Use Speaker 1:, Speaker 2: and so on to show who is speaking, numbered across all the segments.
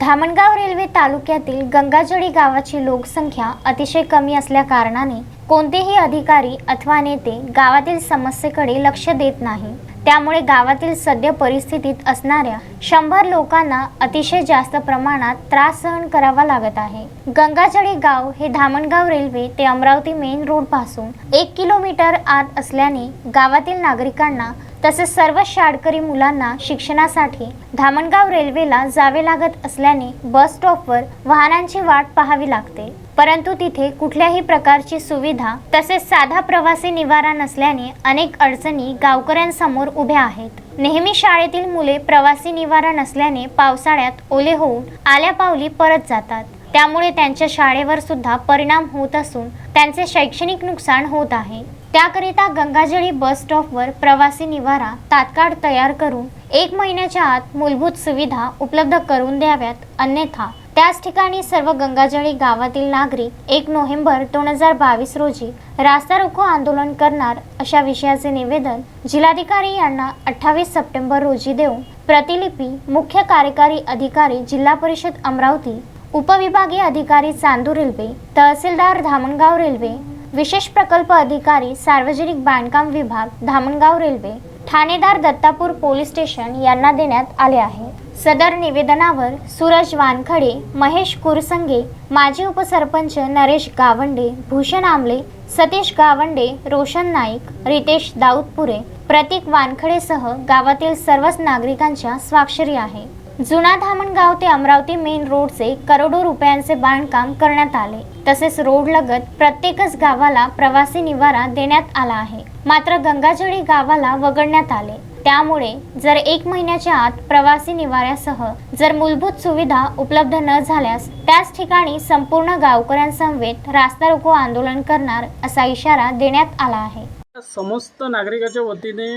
Speaker 1: Dhamangaon railway तालुक्यातील गंगाजळी गावाची लोकसंख्या अतिशय कमी असल्या कारणाने कोणतेही अधिकारी अथवा नेते गावातील समस्येकडे लक्ष देत नाही. त्यामुळे गावातील सद्य परिस्थितीत असणाऱ्या शंभर लोकांना अतिशय जास्त प्रमाणात त्रास सहन करावा लागत आहे. गंगाजळी गाव हे धामणगाव रेल्वे ते अमरावती मेन रोडपासून एक किलोमीटर आत असल्याने गावातील नागरिकांना तसेच सर्व शाळकरी मुलांना शिक्षणासाठी धामणगाव रेल्वेला जावे लागत असल्याने बस स्टॉपवर वाहनांची वाट पाहावी लागते. परंतु तिथे कुठल्याही प्रकारची सुविधा तसेच साधा प्रवासी निवारा नसल्याने अनेक अडचणी गावकऱ्यांसमोर उभ्या आहेत. नेहमी शाळेतील मुले प्रवासी निवारा नसल्याने पावसाळ्यात ओले होऊन आल्या पावली परत जातात. त्यामुळे त्यांच्या शाळेवर सुद्धा परिणाम होत असून त्यांचे शैक्षणिक नुकसान होत आहे. त्याकरिता गंगाजळी बस स्टॉपवर प्रवासी निवारा तात्काळ तयार करून एक महिन्याच्या आत मूलभूत सुविधा उपलब्ध करून द्याव्यात अन्यथा त्याच ठिकाणी सर्व गंगाजळी गावातील नागरिक एक नोव्हेंबर दोन हजार बावीस रोजी रास्ता रोको आंदोलन करणार अशा विषयाचे निवेदन जिल्हाधिकारी यांना अठ्ठावीस सप्टेंबर रोजी देऊन प्रतिलिपी मुख्य कार्यकारी अधिकारी जिल्हा परिषद अमरावती उपविभागीय अधिकारी चांदूर रेल्वे तहसीलदार धामणगाव रेल्वे विशेष प्रकल्प अधिकारी सार्वजनिक बांधकाम विभाग धामणगाव रेल्वे ठाणेदार दत्तापूर पोलीस स्टेशन यांना देण्यात आले आहे. सदर निवेदनावर सूरज वानखडे महेश कुरसंगे माजी उपसरपंच नरेश गावंडे भूषण आमले सतीश गावंडे रोशन नाईक रितेश दाऊदपुरे प्रतीक वानखडेसह गावातील सर्वच नागरिकांच्या स्वाक्षरी आहे. जुना धामणगाव ते अमरावती मेन रोडचे करोडो रुपयांचे बांधकाम करण्यात आले. तसेच रोड लगत प्रत्येकच गावाला प्रवासी निवारा देण्यात आला आहे. मात्र गंगाजळी गावाला वगळण्यात आले. त्यामुळे जर एक महिन्याच्या आत प्रवासी निवाऱ्यासह जर मूलभूत सुविधा उपलब्ध न झाल्यास त्याच ठिकाणी संपूर्ण गावकऱ्यांसमवेत रास्ता रोको आंदोलन करणार असा इशारा देण्यात आला आहे.
Speaker 2: समस्त नागरिकाच्या वतीने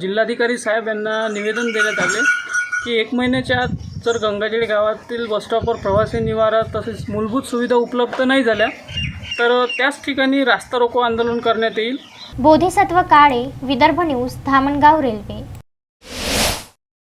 Speaker 2: जिल्हाधिकारी साहेब यांना निवेदन देण्यात आले. की एक महिन्याच्या आत जर गंगाजळी गावातील बसस्टॉपवर प्रवासी निवारा तसेच मूलभूत सुविधा उपलब्ध नाही झाल्या तर त्याच ठिकाणी रास्ता रोको आंदोलन करण्यात येईल.
Speaker 1: Bodhisattva Kale Vidarbha news Dhamangaon railway.